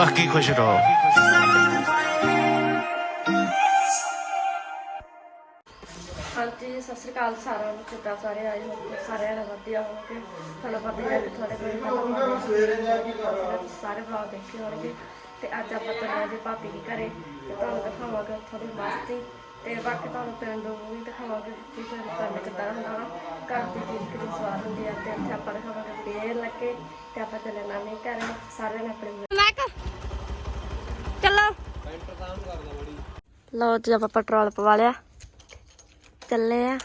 ਬਾਕੀ ਖੁਸ਼ ਰਹੋ। ਹਾਂਜੀ, ਸਤਿ ਸ੍ਰੀ ਅਕਾਲ ਸਾਰਿਆਂ ਨੂੰ, ਕਿੱਦਾਂ ਸਾਰੇ ਆਏ ਹੋ? ਤੇ ਸਾਰਿਆਂ ਨਾਲ ਵਧੀਆ ਹੋ ਕੇ ਤੁਹਾਨੂੰ ਪਤਾ ਹੈ ਕਿ ਤੁਹਾਡੇ ਕੋਲ ਸਾਰੇ ਵਲੌਗ ਦੇਖੇ ਹੋਣਗੇ। ਤੇ ਅੱਜ ਆਪਾਂ ਤੁਰੇ ਜੀ ਭਾਬੀ ਦੇ ਘਰੇ ਤੇ ਤੁਹਾਨੂੰ ਦਿਖਾਵਾਂਗੇ ਥੋੜੀ ਮਸਤੀ। ਤੇ ਬਾਕੀ ਤੁਹਾਨੂੰ ਪਿੰਡ ਨੂੰ ਵੀ ਦਿਖਾਵਾਂਗੇ ਕਿ ਪਿੰਡ ਪਿੰਡ ਕਿੱਦਾਂ ਹੁੰਦਾ ਵਾ। ਘਰ ਦੀ ਚੀਜ਼ ਕਿੰਨੀ ਸਵਾਦ ਹੁੰਦੀ ਆ। ਤੇ ਇੱਥੇ ਆਪਾਂ ਦਿਖਾਵਾਂਗੇ ਪੇੜ ਲੱਗੇ ਤੇ ਆਪਾਂ ਚੱਲੇ ਨਾਨੀ ਘਰੇ। ਸਾਰਿਆਂ ਨੇ ਆਪਣੇ ਲਓ ਜੀ, ਆਪਾਂ ਪੈਟਰੋਲ ਪਵਾ ਲਿਆ। ਚੱਲੇ ਆ।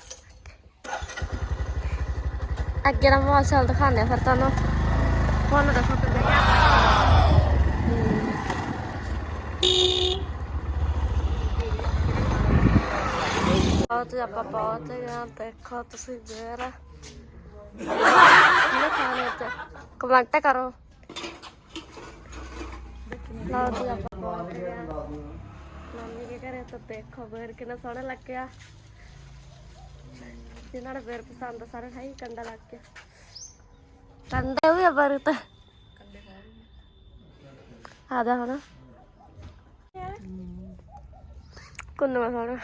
ਅੱਗੇ ਦਾ ਮੌਸਮ ਦਿਖਾਉਂਦੇ ਆ ਫਿਰ ਤੁਹਾਨੂੰ। ਹੁਣ ਦੇਖੋ ਕਿੰਨੇ ਬਹੁਤ ਆਪਾਂ ਬਹੁਤ ਗਿਆ ਦੇਖੋ ਤੁਸੀਂ ਜਰਾ ਕਮੈਂਟ ਕਰੋ। ਲਓ ਜੀ ਆਪਾਂ ਬਹੁਤ ਗਿਆ ਮੰਮੀ ਦੇ ਘਰੇ ਤਾਂ ਦੇਖੋ, ਬਰ ਕਿੰਨਾ ਸੋਹਣਾ ਲੱਗਿਆ। ਜਿਨ੍ਹਾਂ ਨੂੰ ਫਿਰ ਪਸੰਦ ਆ, ਸਾਰੇ ਹੈ ਕੰਡਾ ਲੱਗ ਗਿਆ ਕੰਡੇ ਵੀ ਬਰ ਤਾਂ ਆਦਾ ਹਨਾ ਕੁੰਨ ਸੋਹਣਾ।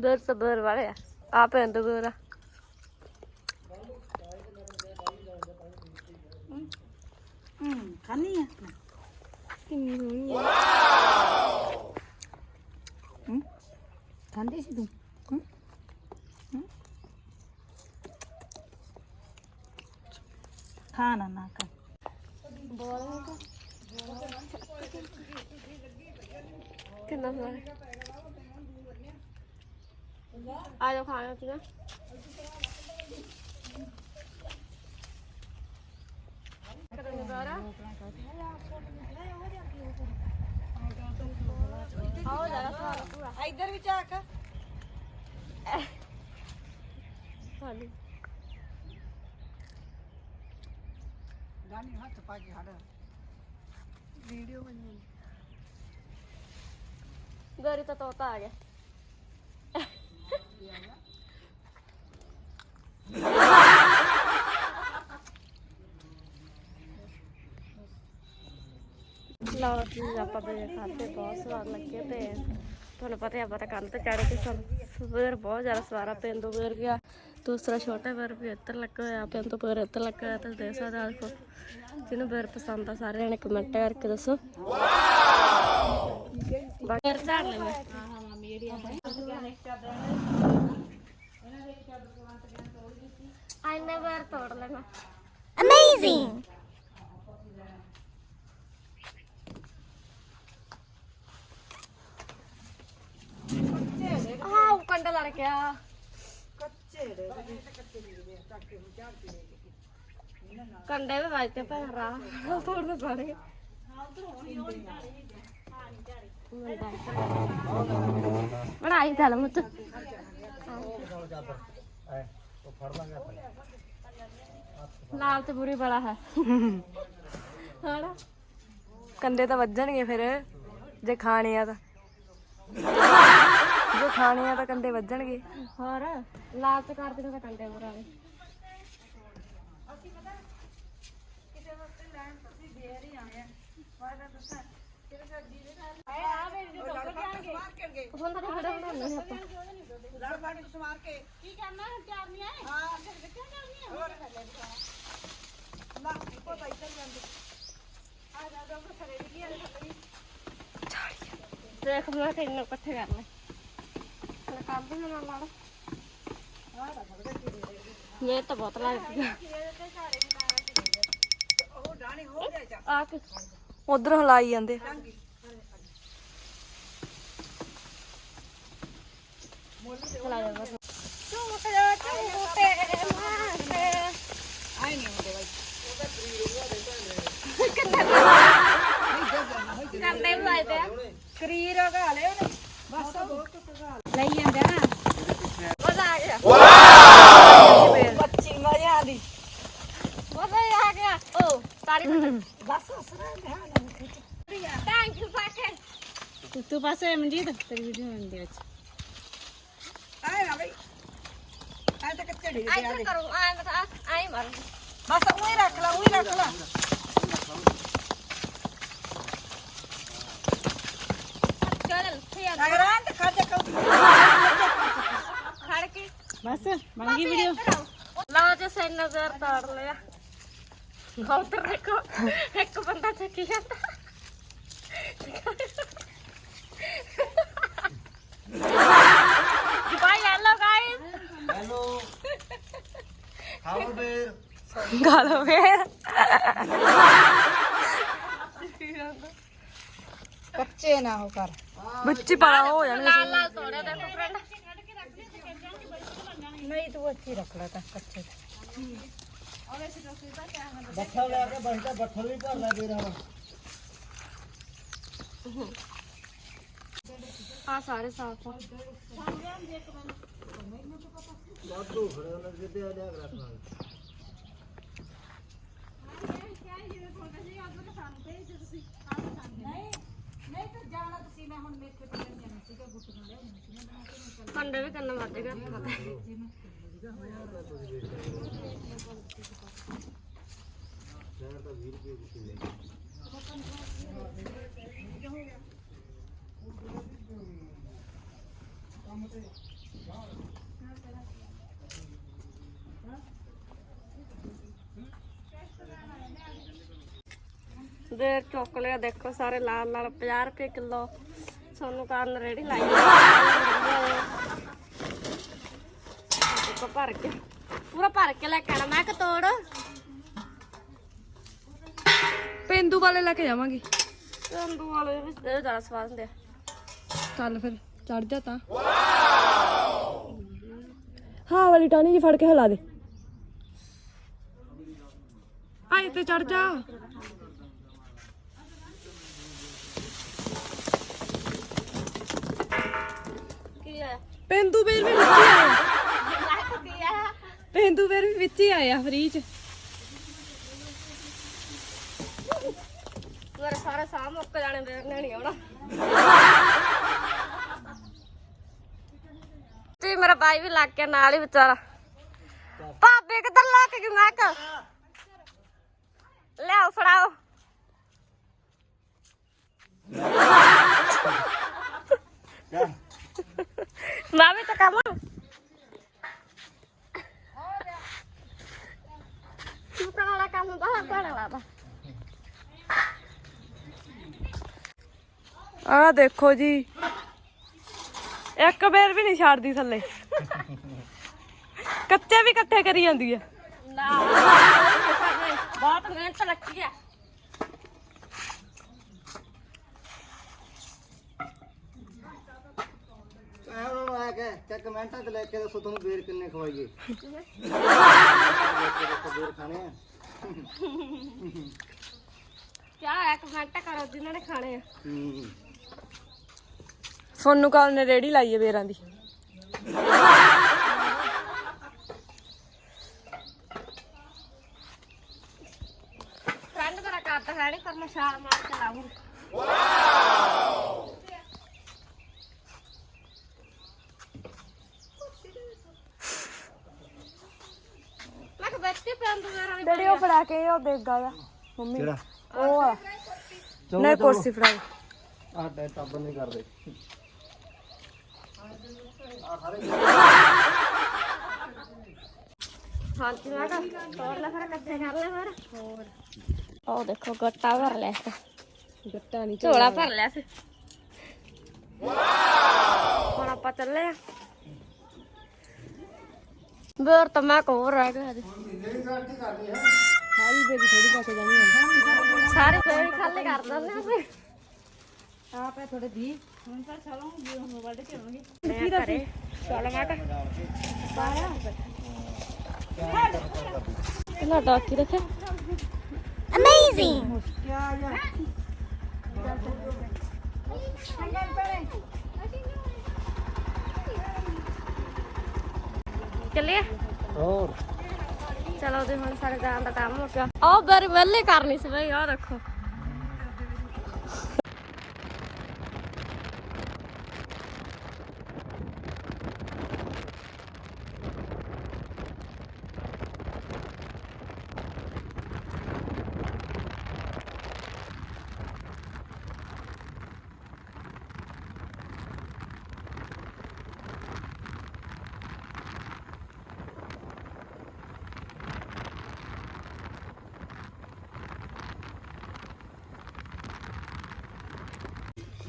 ਦਰ ਸਬਰ ਵਾਲੇ ਆ। ਆ ਪੈਂਦ ਗੋਰਾ ਖਾਣੀ ਆ ਕਿੰਨੀ ਸੋਹਣੀ ਆ ਖਾਂਦੀ ਸੀ ਤੂੰ ਹੂੰ? ਹੂੰ? ਖਾ ਨਾ ਨਾ ਖਾ ਕਿੰਨਾ ਸੋਹਣਾ ਆ ਜਾਓ ਖਾਣਾ ਪੀਣਾ ਆਓ ਜਰਾ ਸਾਰਾ ਪੂਰਾ ਇੱਧਰ ਵੀ ਝਾਕ ਹਾਂਜੀ ਗਾਣੀ ਹੱਥ ਪਾ ਕੇ ਹੜ ਵੀਡੀਓ ਬਣੀ ਗਰੀ ਤਾਂ ਤੋਤਾ ਆ ਗਿਆ ਲਓ ਜੀ ਆਪਾਂ ਬੇ ਖਾਤੇ ਬਹੁਤ ਸਵਾਦ ਲੱਗੇ ਤੇ ਤੁਹਾਨੂੰ ਪਤਾ ਹੈ ਆਪਾਂ ਤਾਂ ਕੰਨ ਤੇ ਚੜ ਕੇ ਸਾਨੂੰ ਸਵੇਰ ਬਹੁਤ ਜ਼ਿਆਦਾ ਸਵਾਰਾ ਪਿੰਦੂ ਵੀਰ ਗਿਆ। ਦੂਸਰਾ ਛੋਟਾ ਵੀਰ ਵੀ ਇੱਧਰ ਲੱਗਾ ਹੋਇਆ ਪਿੰਦੂ ਵੀਰ ਇੱਧਰ ਲੱਗਾ ਹੋਇਆ ਤੁਸੀਂ ਦੇਖ ਸਕਦੇ ਹੋ ਜਿਹਨੂੰ ਵੀਰ ਪਸੰਦ ਆ, ਸਾਰਿਆਂ ਨੇ ਕਮੈਂਟ ਕਰਕੇ ਦੱਸੋ। ਬਾਕੀ ਝਾੜ ਲੈ ਮੈਂ ਆਇਨੇ ਵਾਰ ਤੋੜ ਲੈਣਾ ਅਮੇਜ਼ਿੰਗ ਆਹ ਕੰਡਾ ਲੜ ਗਿਆ। ਕੰਡੇ ਵੀ ਵੱਜਦੇ ਪੈ ਰਾਹ ਤੋੜਨੇ ਪੜਗੇ ਬਣਾਈ ਚੱਲ ਮੁੱਤ। ਲਾਲ ਤੇ ਬੁਰੀ ਬੜਾ ਹੈ। ਹਾਂ ਕੰਡੇ ਤਾਂ ਵੱਜਣਗੇ ਫਿਰ, ਜੇ ਖਾਣੇ ਆ ਤਾਂ। ਜੇ ਖਾਣੇ ਆ ਤਾਂ ਕੰਡੇ ਵੱਜਣਗੇ। ਹੋਰ ਲਾਲ ਤੇ ਕਰ ਦੇਣਾ ਕੰਡੇ ਬੁਰਾਲੇ ਹੁਣ ਤਾਂ ਖੜਾ ਬਣਾਉਣਾ ਹੈ ਆਪਾਂ। ਲੜ ਬਾੜੀ ਸਮਾਰ ਕੇ। ਕੀ ਕਰਨਾ ਤਿਆਰ ਨਹੀਂ ਆਏ? ਹਾਂ। ਅੱਗੇ ਕਿੱਥੇ ਕਰਨੀ ਹੈ ਹੋਰ। ਨਾ ਕੋ ਤਾਂ ਇੱਧਰ ਜਾਂਦੇ। ਆ ਜਾ ਦੋ ਖਰੇ ਦੀ ਆ ਦੇਖ ਮੈਂ ਤੈਨੂੰ ਇਕੱਠੇ ਕਰ ਲੈ ਲੈ ਕਰ ਦੇ ਨਾਲ ਨਾਲ ਮੇਰੇ ਤਾਂ ਬਹੁਤ ਲੱਗਦੀ ਆ ਉਹ ਡਾਣੀ ਹੋ ਗਿਆ। ਜਾ ਆ ਕੇ ਉਧਰ ਹਲਾਈ ਜਾਂਦੇ। ਚਲਾ ਜਾ ਬਸ ਝੂਟ ਜਾ ਝੂਟੇ ਮਾਰਦੇ ਆਈ ਨਹੀਂ ਹੁੰਦੇ ਬਾਈ ਵੀ ਵੱਜਦੇ ਆ। ਕਰੀਰ ਘਾ ਲਿਓ ਨੇ ਬਸ ਲਈ ਜਾਂਦੇ ਮਜ਼ਾ ਆ ਗਿਆ ਬੱਚੀ ਮਜ਼ਾ ਦੀ ਮਜ਼ਾ ਹੀ ਆ ਗਿਆ ਓ ਤਾਰੀ ਬਸ ਅਸਰਾ ਧਿਆਨ ਥੈਂਕ ਯੂ ਫਾਕੇ ਤੂੰ ਪਾਸੇ ਮਨਜੀਤ ਤੇਰੀ ਵੀਡੀਓ ਹੁੰਦੀ ਵਿੱਚ ਆਏ ਨਾ ਬਈ ਆਏ ਤਾਂ ਕੱਚੇ ਢੇ ਆਈ ਕਰੋ ਆਈ ਮਤ ਆਈ ਮਤ ਉਹ ਰੱਖ ਲੈ ਚੱਲ ਇੱਥੇ ਆ ਅਗਰਾਂ ਤੇ ਖਾ ਜਾ ਖੜ ਕੇ ਬਸ ਬਣ ਗਈ ਵੀਡੀਓ ਲਓ ਜੀ ਸੇ ਨਜ਼ਰ ਤਾੜ ਲਿਆ ਉਧਰ ਦੇਖੋ ਇੱਕ ਬੰਦਾ ਚੱਕੀ ਜਾਂਦਾ ਬਾਈ ਹੈਲੋ ਗਾਇਸ ਹੈਲੋ ਹਾਊ ਬੇਰ ਗਾ ਲਓ ਫੇਰ ਕੱਚੇ ਨਾ ਹੋ ਕਰ ਵਿੱਚ ਪਾਲਾ ਹੋ ਜਾਣਗੇ ਲਾਲ ਲਾਲ ਤੋੜਿਆ ਦੇਖੋ ਫਰੈਂਡ ਨਹੀਂ ਤੂੰ ਅੱਛੀ ਰੱਖ ਲੈ ਤਾਂ ਕੱਚੇ ਬੱਠਲ ਲੈ ਕੇ ਬਸਦਾ ਬੱਠਲ ਵੀ ਭਰ ਲੈ ਬੇਰ ਹੁਣ ਆ ਸਾਰੇ ਸਾਫ਼ ਆ ਵਾਧੂ ਖੜੇ ਉਹਨਾਂ ਤੇ ਰੱਖਣਾ ਕੰਡੇ ਵੀ ਕੰਨ ਵੱਜ ਗਏ ਸ਼ਹਿਰ ਤਾਂ 20 ਰੁਪਏ ਕੁੱਤੀ ਲੈ ਦੇ ਚੁੱਕ ਲਿਆ ਦੇਖੋ ਸਾਰੇ ਲਾਲ ਲਾਲ 50 ਰੁਪਏ ਕਿਲੋ। ਸੋਨੂੰ ਕਾਰਨ ਰੇੜੀ ਲਾਈ ਦੇਖੋ ਭਰ ਕੇ। ਪੂਰਾ ਭਰ ਕੇ ਲੈ ਕੇ ਆਣਾ ਮੈਂ ਕਿ ਤੋੜ। ਪੇਂਦੂ ਵਾਲੇ ਲੈ ਕੇ ਜਾਵਾਂਗੇ। ਤੰਦੂ ਵਾਲੇ ਵੀ ਜ਼ਿਆਦਾ ਸਵਾਦ ਹੁੰਦੇ ਆ। ਚੱਲ ਫਿਰ ਚੜ ਜਾ ਤਾਂ। ਹਾਂ ਵਾਲੀ ਟਾਣੀ ਜੀ ਫੜ ਕੇ ਹਿਲਾ ਦੇ। ਆਏ ਤੇ ਚੜ ਜਾ। ਕੀ ਆ ਪੇਂਦੂ ਬੇਰ ਵੀ ਵਿੱਚ ਹੀ ਆਇਆ। ਲੱਖ ਕੀ ਆ ਪੇਂਦੂ ਬੇਰ ਵੀ ਵਿੱਚ ਹੀ ਆਇਆ ਫਰੀ ਚ। ਮੇਰੇ ਸਾਰੇ ਸਾਹ ਮੁੱਕ ਜਾਣੇ ਦੇ ਨਹੀਂ ਆਉਣਾ। ਤੇ ਮੇਰਾ ਬਾਈ ਵੀ ਲੱਗ ਗਿਆ ਨਾਲ ਹੀ ਵਿਚਾਰਾ। ਭਾਬੇ ਕਿੱਧਰ ਲਾ ਕੇ ਗਈ ਮੈਂ ਕ ਲਿਆਓ ਫੜਾਓ। ਬਾਹਰ ਪੜਾ ਲਾ ਆਹ ਦੇਖੋ ਜੀ ਇੱਕ ਬੇਰ ਵੀ ਨਹੀਂ ਛੱਡਦੀ ਥੱਲੇ ਕੱਚੇ ਵੀ ਇਕੱਠੇ ਕਰੀ ਜਾਂਦੀ ਹੈ ਨਾ ਬਹੁਤ ਮਿਹਨਤ ਲੱਗੀ ਆ ਐ ਉਹਨਾਂ ਨੂੰ ਆ ਕੇ ਕਿ ਕਮੈਂਟਾਂ 'ਚ ਲੈ ਕੇ ਦੱਸੋ ਤੁਹਾਨੂੰ ਬੇਰ ਕਿੰਨੇ ਖਵਾਈਏ। ਬੇਰ ਖਾਣੇ ਆ ਕਿਆ ਇੱਕ ਮਿੰਟ ਕਰੋ ਜਿਨ੍ਹਾਂ ਨੇ ਖਾਣੇ ਆ। ਹੂੰ ਸੋਨੂ ਕਾਲ ਨੇ ਰੇੜੀ ਲਾਈ ਹੈ ਬੇਰਾਂ ਦੀ। ਫਰੈਂਡ ਮੇਰਾ ਕਰਦਾ ਹੈ ਨਹੀਂ ਪਰ ਮੈਂ ਛਾਲ ਮਾਰ ਕੇ ਲਾਉਂਗੀ ਵਗੈਰਾ ਨਹੀਂ ਡੈਡੀ ਉਹ ਫੜਾ ਕੇ ਉਹ ਦੇਗਾ ਆ। ਮੰਮੀ। ਕਿਹੜਾ? ਉਹ ਆ। ਨਹੀਂ ਕੁਰਸੀ ਫੜਾ ਆਹ ਟੈ ਟੱਬ ਨਹੀਂ ਕਰਦੇ। ਹਾਂਜੀ ਮੈਂ ਕਿਹਾ ਤੋੜ ਲੈ ਫਿਰ ਕੱਟੇ ਕਰ ਲੈ ਫਿਰ। ਹੋਰ। ਉਹ ਦੇਖੋ ਗੱਟਾ ਭਰ ਲਿਆ ਸੀ ਗੱਟਾ ਨਹੀਂ ਝੋਲਾ ਭਰ ਲਿਆ ਸੀ ਹੁਣ ਆਪਾਂ ਚੱਲੇ ਆ। ਬੇਰ ਤਾਂ ਮੈਂ ਕੋਰ ਰਹਿ ਗਿਆ ਹਜੇ। ਸਾਰੀ ਬੇਰੀ ਥੋੜੀ ਪਾ ਕੇ ਜਾਣੀ ਹੈ। ਸਾਰੇ ਬੇਰ ਖਾਲੀ ਕਰ ਦਿੰਦੇ ਅਸੀਂ ਆਪ ਹੈ ਥੋੜੇ ਦੀ। ਹੁਣ ਤਾਂ ਚਲੋ ਜੀ ਹੁਣ ਕੇ ਆਵਾਂਗੇ ਕੀ ਕਰੇ? ਚੱਲ ਮੈਂ ਕਹ ਇਹਨਾਂ ਡਾਕੀ ਰੱਖੇ ਕਿਆ ਯਾਰ। ਚੱਲੀਏ ਹੋਰ। ਚਲੋ ਤੇ ਹੁਣ ਸਾਰੇ ਜਾਣ ਦਾ ਟਾਈਮ ਹੋ ਗਿਆ। ਆਹ ਬਰ ਵੇਲੇ ਕਰਨੀ ਸੀ ਬਈ ਆਹ ਦੇਖੋ।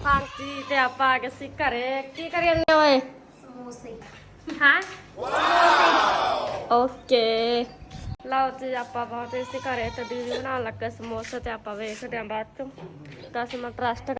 ਹਾਂਜੀ ਤੇ ਆਪਾਂ ਆ ਗਏ ਸੀ ਘਰੇ। ਕੀ ਕਰੀ ਜਾਂਦੇ ਓਏ? ਸਮੋਸੇ। ਹਾਂ? ਓਕੇ। ਲਓ ਜੀ ਆਪਾਂ ਪਹੁੰਚੇ ਸੀ ਘਰੇ ਤੇ ਦੀਦੀ ਬਣਾਉਣ ਲੱਗੇ ਸਮੋਸੇ ਤੇ ਆਪਾਂ ਵੇਖਦੇ ਆਂ ਬਾਅਦ ਚ। 10 ਮਿੰਟ ਰੈਸਟ